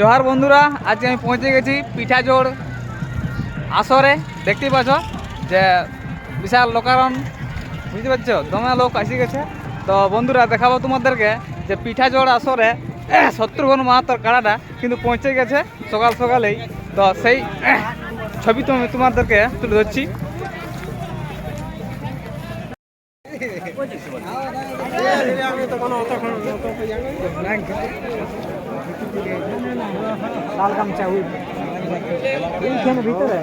জোহার বন্ধুরা, আজকে আমি পৌঁছে গেছি পিঠাজোড় আসরে। দেখতেই পাচ্ছ যে বিশাল লোকারণ। বুঝতে পারছ? দমে লোক আসি গেছে। তো বন্ধুরা, দেখাবো তোমাদেরকে যে পিঠাজোড় আসরে শত্রুঘ্ন মাহাতর কাড়াটা কিন্তু পৌঁছে গেছে সকাল সকালেই। তো সেই ছবি তো আমি তোমাদেরকে তুলে ধরছি। লাল গামছা ওই ওইখানে ভিতরে?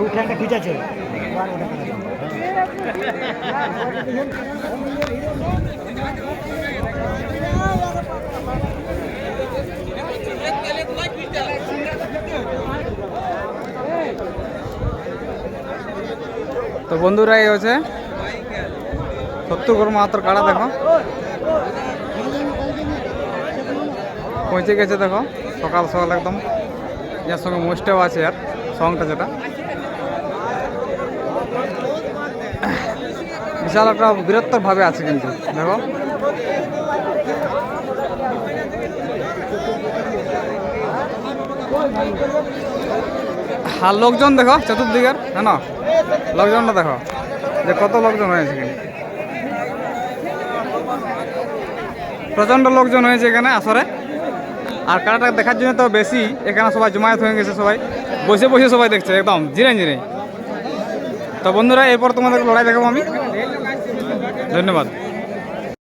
ওইখানটা খিচাছে তো বন্ধুরা, এই হচ্ছে শত্রুঘ্ন মাহাতর কাড়া দেখো। পৌঁছে গেছে দেখো, সকাল সকাল একদম। যার সঙ্গে মোস্টেও আছে আর সঙ্গটা যেটা। বিশাল একটা বৃহত্তর ভাবে আছে কিন্তু, দেখো। আর লোকজন দেখো, চতুর্দিকের হ্যাঁ না? লোকজনটা দেখো, যে কত লোকজন হয়েছে এখানে প্রচণ্ড লোকজন হয়েছে এখানে, আসরে। আর কারাটা দেখার জন্য তো বেশি, এখানে সবাই জমায়েত হয়ে গেছে সবাই। বসে বসে সবাই দেখছে, একদম জিরে জিরে তো বন্ধুরা, এরপর তোমাদের লড়াই দেখাবো আমি। ধন্যবাদ।